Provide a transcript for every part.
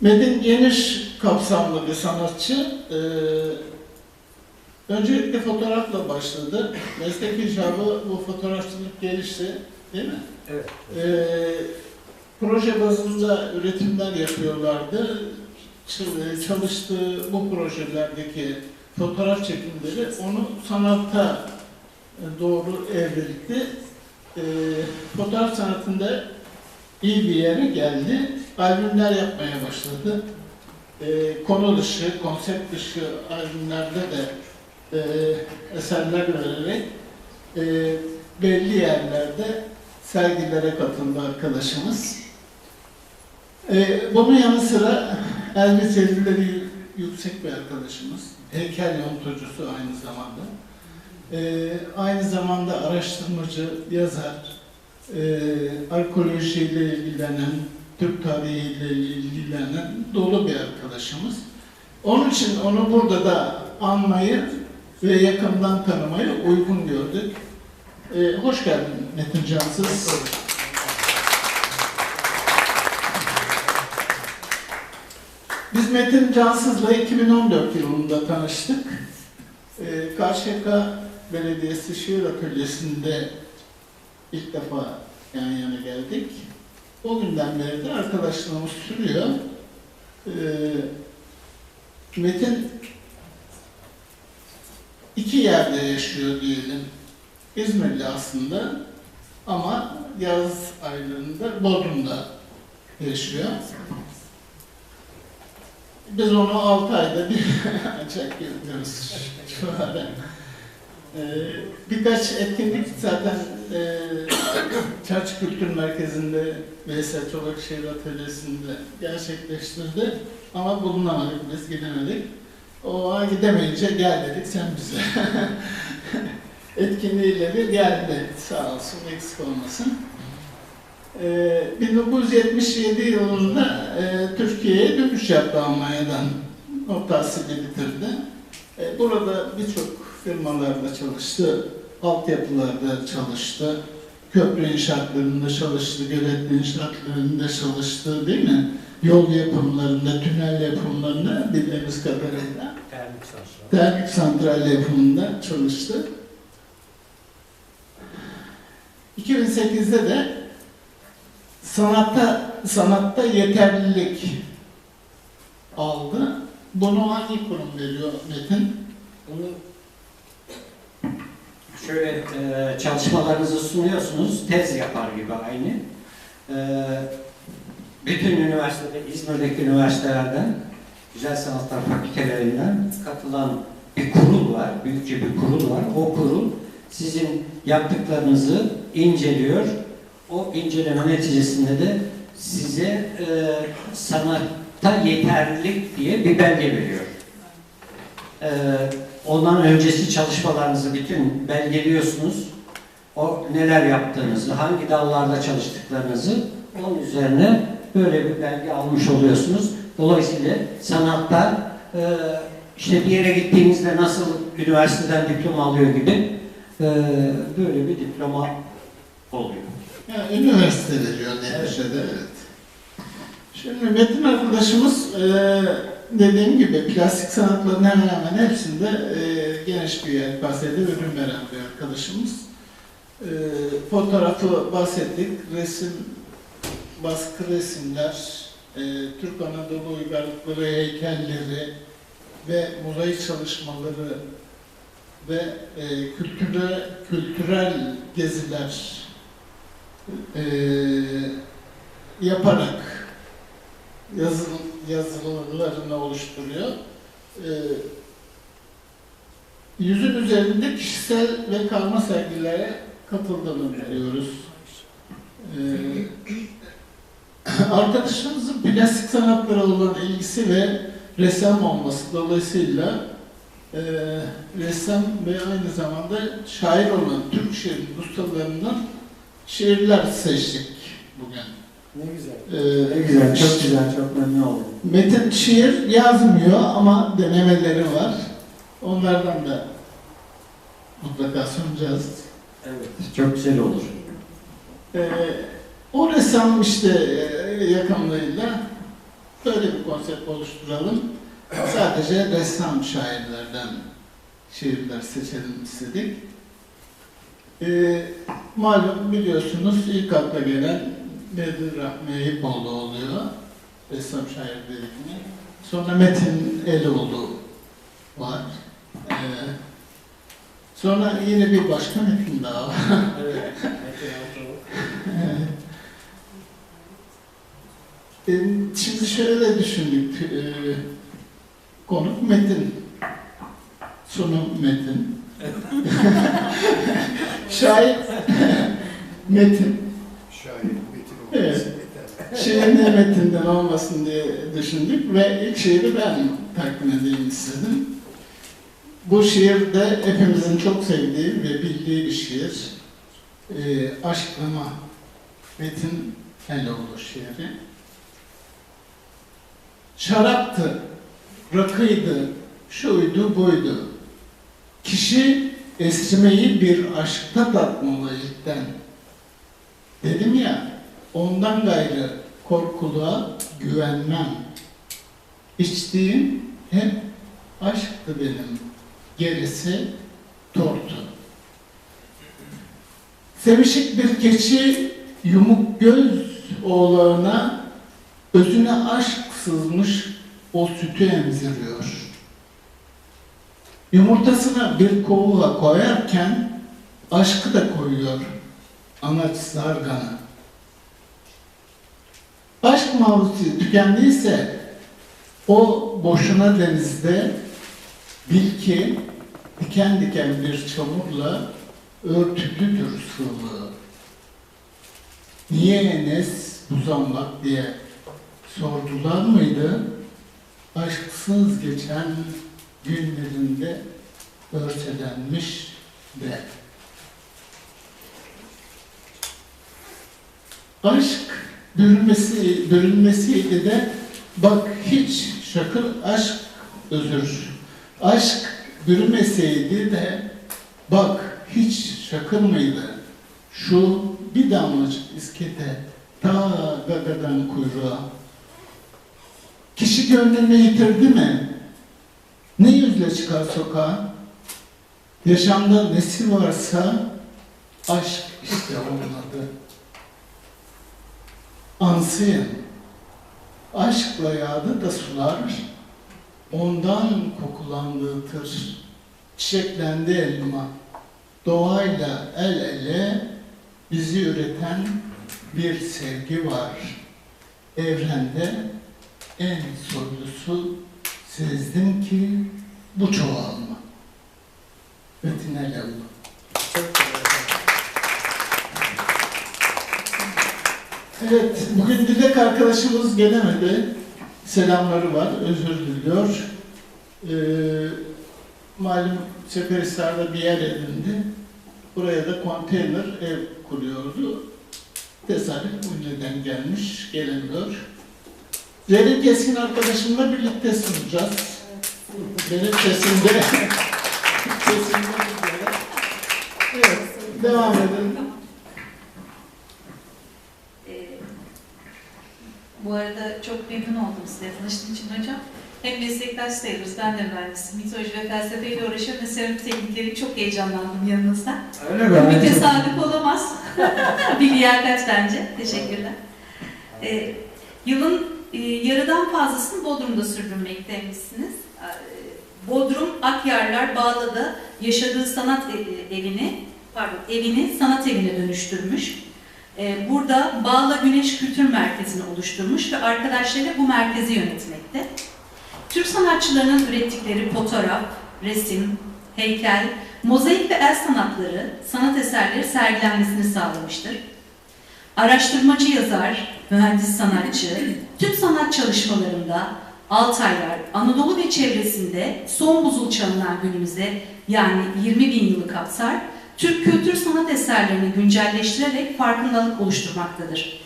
Metin geniş kapsamlı bir sanatçı. Ee, öncelikle fotoğrafla başladı. Meslek icabı bu fotoğrafçılık gelişti, değil mi? Evet. Ee, proje bazında üretimler yapıyorlardı. Ç- Çalıştığı bu projelerdeki fotoğraf çekimleri onu sanatta doğru evrildi. Ee, fotoğraf sanatında iyi bir yere geldi. Albümler yapmaya başladı. Ee, konu dışı, konsept dışı albümlerde de e, eserler vererek e, belli yerlerde sergilere katıldı arkadaşımız. Ee, bunun yanı sıra el becerileri yüksek bir arkadaşımız. Heykel yontucusu aynı zamanda. Ee, aynı zamanda araştırmacı, yazar, e, arkeolojiyle ilgilenen, Türk tarihiyle ilgilenen dolu bir arkadaşımız. Onun için onu burada da anmayı ve yakından tanımayı uygun gördük. Ee, hoş geldin Metin Cansız. Biz Metin Cansız'la 2014 yılında tanıştık. Ee, Karşıyaka Belediyesi Şiir Atölyesi'nde ilk defa yan yana geldik. O günden beri de arkadaşlığımız sürüyor. Ee, Metin iki yerde yaşıyor diyelim. İzmirli aslında ama yaz aylarında Bodrum'da yaşıyor. Biz onu 6 ayda bir ancak görüyoruz şu ara. Ee, birkaç etkinlik zaten e, Çarşı Kültür Merkezi'nde Veysel Çolak Şehir Atölyesi'nde gerçekleştirdi. Ama bulunamadık, biz gidemedik. O an gidemeyince gel dedik sen bize. Etkinliğiyle bir geldi. Sağ olsun, eksik olmasın. Ee, 1977 yılında e, Türkiye'ye dönüş yaptı Almanya'dan. O tahsili bitirdi. E, burada birçok firmalarda çalıştı, altyapılarda çalıştı, köprü inşaatlarında çalıştı, göletli inşaatlarında çalıştı değil mi? Yol yapımlarında, tünel yapımlarında bildiğimiz kadarıyla Termik santral. termik santral yapımında çalıştı. 2008'de de sanatta sanatta yeterlilik aldı. Bunu hangi kurum veriyor Metin? Bunu şöyle e, çalışmalarınızı sunuyorsunuz, tez yapar gibi aynı. E, bütün üniversitede, İzmir'deki üniversitelerden, güzel sanatlar fakültelerinden katılan bir kurul var, büyükçe bir kurul var. O kurul sizin yaptıklarınızı inceliyor. O inceleme neticesinde de size e, sanatta yeterlilik diye bir belge veriyor. E, ondan öncesi çalışmalarınızı bütün belgeliyorsunuz. O neler yaptığınızı, hangi dallarda çalıştıklarınızı onun üzerine böyle bir belge almış oluyorsunuz. Dolayısıyla sanatta e, işte bir yere gittiğinizde nasıl üniversiteden diploma alıyor gibi e, böyle bir diploma oluyor. Yani üniversite veriyor neticede evet. Şimdi Metin arkadaşımız e, dediğim gibi plastik sanatların hemen hemen hepsinde e, geniş bir yelpazede ürün veren bir arkadaşımız. E, fotoğrafı bahsettik, resim, baskı resimler, e, Türk Anadolu uygarlıkları heykelleri ve mozaik çalışmaları ve e, kültüre, kültürel geziler e, yaparak yazı, yazılarını oluşturuyor. E, yüzün üzerinde kişisel ve karma sergilere katıldığını biliyoruz. E, arkadaşımızın plastik sanatlara olan ilgisi ve ressam olması dolayısıyla e, ressam ve aynı zamanda şair olan Türk şiir ustalarından şiirler seçtik bugün. Ne güzel. Ee, Ne güzel, çok güzel, çok memnun oldum. Metin şiir yazmıyor ama denemeleri var. Onlardan da mutlaka sunacağız. Evet. Çok güzel olur. Ee, o ressam işte e, yakınlığıyla böyle bir konsept oluşturalım. Sadece ressam şairlerden şiirler seçelim istedik. Ee, malum biliyorsunuz ilk akla gelen Bedir Rahmi Eyüpoğlu oluyor. Ressam şair dedik mi? Sonra Metin Eloğlu var. Ee, sonra yine bir başka Metin daha var. Evet. Ee, Şimdi şöyle düşündük. Ee, Konuk Metin. Sunum Metin. Şair Metin. Şair Metin Evet. Şiirin de Metin'den olmasın diye düşündük ve ilk şiiri ben takdim edeyim istedim. Bu şiir de hepimizin çok sevdiği ve bildiği bir şiir. Ee, Aşklama Metin Eloğlu şiiri. Şaraptı, rakıydı, şuydu buydu. Kişi esrimeyi bir aşkta tatmalı ilkten. Dedim ya, ondan gayrı korkuluğa güvenmem. İçtiğim hep aşktı benim, gerisi tortu. Sevişik bir keçi yumuk göz oğlağına özüne aşk sızmış o sütü emziriyor. Yumurtasına bir kovula koyarken aşkı da koyuyor anaç zargana. Aşk mavrusu tükendiyse o boşuna denizde bil ki diken diken bir çamurla örtülüdür sığlığı. Niye Enes uzanmak diye sordular mıydı? Aşksız geçen günlerinde örselenmiş de. Aşk bürünmesi, bürünmesiydi de bak hiç şakır aşk özür. Aşk bürümeseydi de bak hiç şakır mıydı? Şu bir damlacık iskete ta gagadan kuyruğa. Kişi gönlünü yitirdi mi? Ne yüzle çıkar sokağa? Yaşamda nesi varsa aşk işte olmadı. Ansıyım. Aşkla yağdı da sular, ondan kokulandığı tır. Çiçeklendi elma, doğayla el ele bizi üreten bir sevgi var. Evrende en soylusu sezdim ki bu çoğalma. Metin Eloğlu. Evet, bugün Dilek arkadaşımız gelemedi. Selamları var, özür diliyor. Ee, malum Seferihisar'da bir yer edindi. Buraya da konteyner ev kuruyordu. Tesadüf bu neden gelmiş, gelemiyor. Zeynep Keskin arkadaşımla birlikte sunacağız. Benim sesimde, sesimde. Evet, devam edelim. Ee, Bu arada çok memnun oldum size tanıştığım için hocam. Hem meslektaş sayılırız, ben de mühendisim. Mitoloji ve felsefeyle uğraşıyorum ve seramik teknikleri çok heyecanlandım yanınızda. Öyle mi? Bir tesadüf olamaz. bir liyakat bence. Teşekkürler. Ee, yılın e, yarıdan fazlasını Bodrum'da sürdürmekteymişsiniz. Ee, Bodrum Akyarlar Bağla'da yaşadığı sanat e- evini, pardon evini sanat evine dönüştürmüş. Ee, Burada Bağla Güneş Kültür Merkezi'ni oluşturmuş ve arkadaşları bu merkezi yönetmekte. Türk sanatçılarının ürettikleri fotoğraf, resim, heykel, mozaik ve el sanatları, sanat eserleri sergilenmesini sağlamıştır. Araştırmacı yazar, mühendis sanatçı, tüm sanat çalışmalarında Altaylar, Anadolu ve çevresinde son buzul çağından günümüze yani 20 bin yılı kapsar, Türk kültür sanat eserlerini güncelleştirerek farkındalık oluşturmaktadır.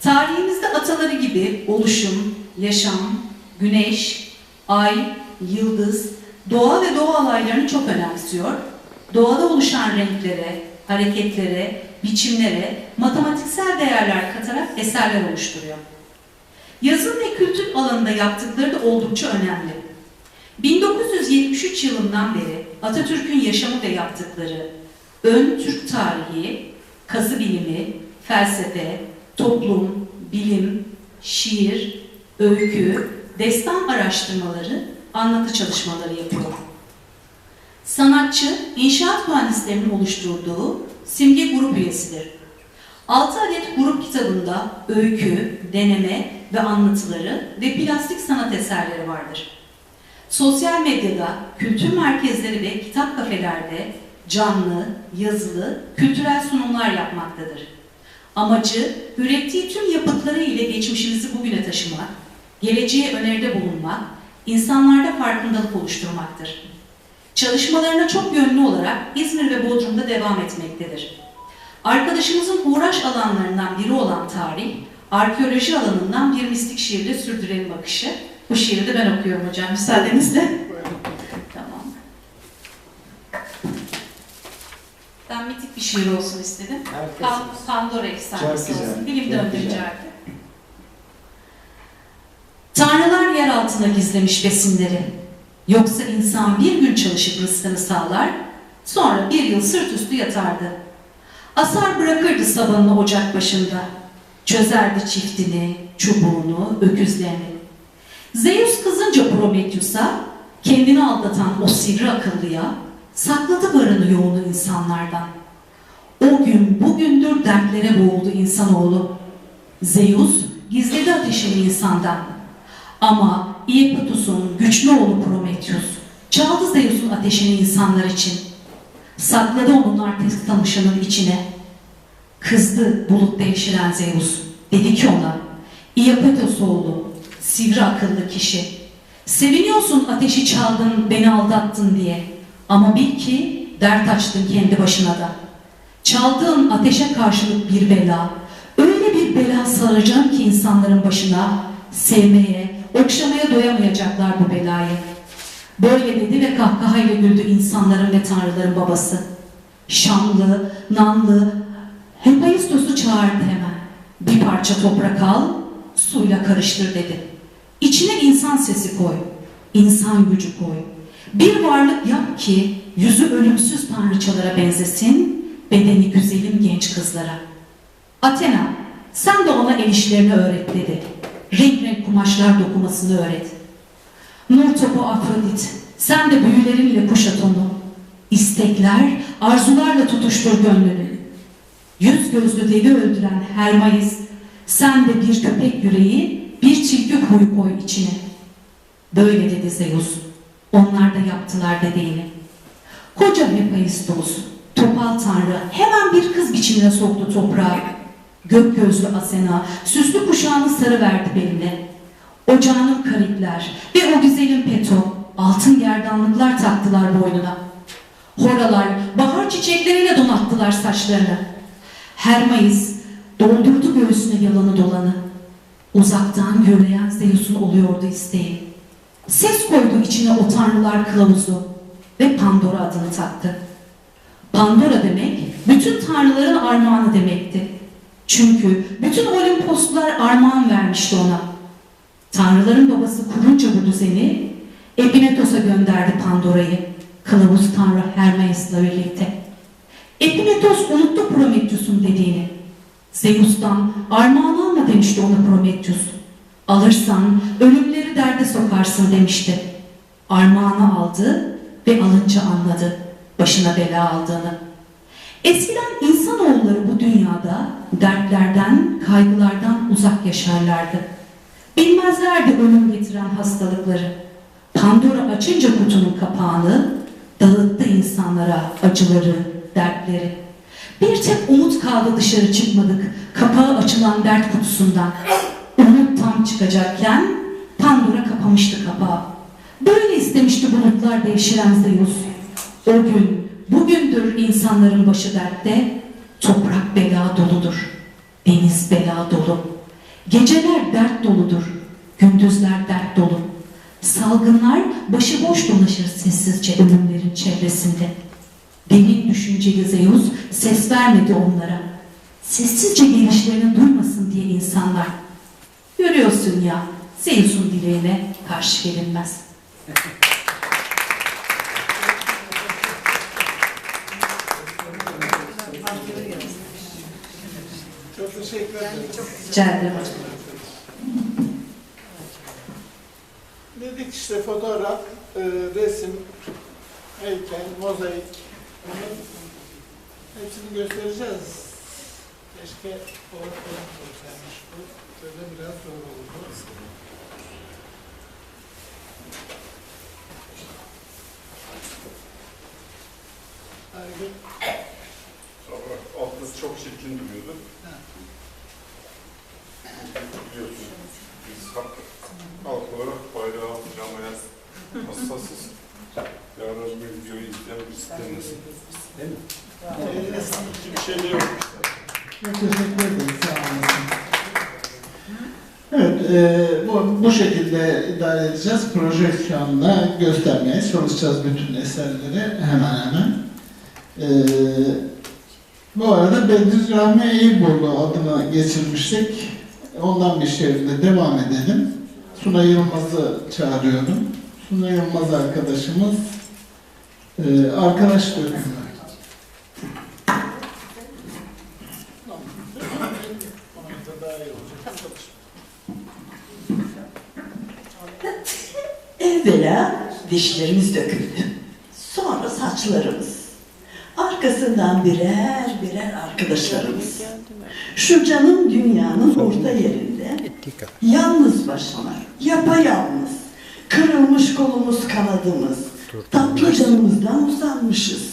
Tarihimizde ataları gibi oluşum, yaşam, güneş, ay, yıldız, doğa ve doğa olaylarını çok önemsiyor. Doğada oluşan renklere, hareketlere, biçimlere matematiksel değerler katarak eserler oluşturuyor. Yazım ve kültür alanında yaptıkları da oldukça önemli. 1973 yılından beri Atatürk'ün yaşamı ve yaptıkları ön Türk tarihi, kazı bilimi, felsefe, toplum, bilim, şiir, öykü, destan araştırmaları, anlatı çalışmaları yapıyor. Sanatçı, inşaat mühendislerinin oluşturduğu simge grup üyesidir. 6 adet grup kitabında öykü, deneme ve anlatıları ve plastik sanat eserleri vardır. Sosyal medyada, kültür merkezleri ve kitap kafelerde canlı, yazılı, kültürel sunumlar yapmaktadır. Amacı, ürettiği tüm yapıtları ile geçmişimizi bugüne taşımak, geleceğe öneride bulunmak, insanlarda farkındalık oluşturmaktır. Çalışmalarına çok yönlü olarak İzmir ve Bodrum'da devam etmektedir. Arkadaşımızın uğraş alanlarından biri olan tarih, arkeoloji alanından bir mistik şiirle sürdürelim bakışı. Bu şiiri de ben okuyorum hocam müsaadenizle. Tamam. Ben mitik bir şiir olsun istedim. Pan- Pandora efsanesi olsun. Dilim döndürücü. Tanrılar yer altına gizlemiş besinleri. Yoksa insan bir gün çalışıp rızkını sağlar, sonra bir yıl sırt üstü yatardı. Asar bırakırdı sabanını ocak başında. Çözerdi çiftini, çubuğunu, öküzlerini. Zeus kızınca Prometheus'a, kendini aldatan o sivri akıllıya, sakladı varını yoğunu insanlardan. O gün bugündür dertlere boğuldu insanoğlu. Zeus gizledi ateşini insandan. Ama Iapetus'un güçlü oğlu Prometheus çaldı Zeus'un ateşini insanlar için. Sakladı onun artist tamışının içine. Kızdı bulut devşiren Zeus. Dedi ki ona, Iapetus oğlu, sivri akıllı kişi. Seviniyorsun ateşi çaldın, beni aldattın diye. Ama bil ki dert açtın kendi başına da. Çaldığın ateşe karşılık bir bela, öyle bir bela saracağım ki insanların başına, sevmeye, okşamaya doyamayacaklar bu belayı. Böyle dedi ve kahkahayla güldü insanların ve tanrıların babası. Şanlı, nanlı, Hephaistos'u çağırdı hemen. Bir parça toprak al, suyla karıştır dedi. İçine insan sesi koy, insan gücü koy. Bir varlık yap ki yüzü ölümsüz tanrıçalara benzesin, bedeni güzelim genç kızlara. Athena, sen de ona el işlerini öğret dedi. Renk renk kumaşlar dokumasını öğret. Nur topu Afrodit, sen de büyülerinle kuşat onu. İstekler, arzularla tutuştur gönlünü. Yüz gözlü devi öldüren Hermayis, sen de bir köpek yüreği, bir tilki huyu koy içine. Böyle dedi Zeus. Onlar da yaptılar dediğini. Koca Hephaistos, topal tanrı hemen bir kız biçimine soktu toprağa. Gök gözlü Asena, süslü kuşağını sarı verdi beline. O canım karipler ve o güzelim Peto, altın gerdanlıklar taktılar boynuna. Horalar, bahar çiçekleriyle donattılar saçlarını. Hermayis, doldurdu göğsüne yalanı dolanı. Uzaktan gürleyen Zeus'un oluyordu isteği. Ses koydu içine o tanrılar kılavuzu ve Pandora adını taktı. Pandora demek, bütün tanrıların armağanı demekti. Çünkü bütün Olimposlular armağan vermişti ona. Tanrıların babası kurunca bu düzeni, Epinetos'a gönderdi Pandora'yı, kılavuz tanrı Hermes'le birlikte. Epinetos unuttu Prometheus'un dediğini. Zeus'tan armağan alma demişti ona Prometheus. Alırsan ölümleri derde sokarsın demişti. Armağanı aldı ve alınca anladı başına bela aldığını. Eskiden insanoğulları bu dünyada dertlerden, kaygılardan uzak yaşarlardı. Bilmezlerdi ölüm getiren hastalıkları. Pandora açınca kutunun kapağını dağıttı insanlara acıları, dertleri. Bir tek umut kaldı dışarı çıkmadık kapağı açılan dert kutusundan. Umut tam çıkacakken Pandora kapamıştı kapağı. Böyle istemişti bulutlar devşiren Zeus. O gün, bugündür insanların başı dertte, toprak bela doludur, deniz bela dolu. Geceler dert doludur, gündüzler dert dolu. salgınlar başıboş dolaşır sessizce ölümlerin çevresinde. Derin düşünceli Zeus ses vermedi onlara. Sessizce gelişlerini duymasın diye insanlar. Görüyorsun ya, Zeus'un dileğine karşı gelinmez. Çok teşekkür ederim. Rica ederim. Dedik işte fotoğraf, e, resim, heykel, mozaik. Bunun hepsini göstereceğiz. Keşke PowerPoint olsaymış bu. Böyle biraz zor oldu. Aygün, Sonra altı çok çirkin duruyordu. Hassasız. Yarın bir videoyu izleyen bir. Değil mi? eline sağlık. Bir şey de yok. Çok teşekkür ederim. Sağ olasın. Evet, e, bu, bu şekilde idare edeceğiz. Projeksiyonla göstermeye çalışacağız bütün eserleri hemen hemen. E, bu arada Bediüzzaman Eyüboğlu adına geçirmiştik. Ondan bir şehirde devam edelim. Suna Yılmaz'ı çağırıyorum. Suna Yılmaz arkadaşımız e, arkadaş dökümü. Evvela dişlerimiz döküldü. Sonra saçlarımız. Arkasından birer birer arkadaşlarımız. Şu canım dünyanın orta yerinde. Yalnız başına, yapayalnız. Kırılmış kolumuz kanadımız. Tatlı canımızdan uzanmışız.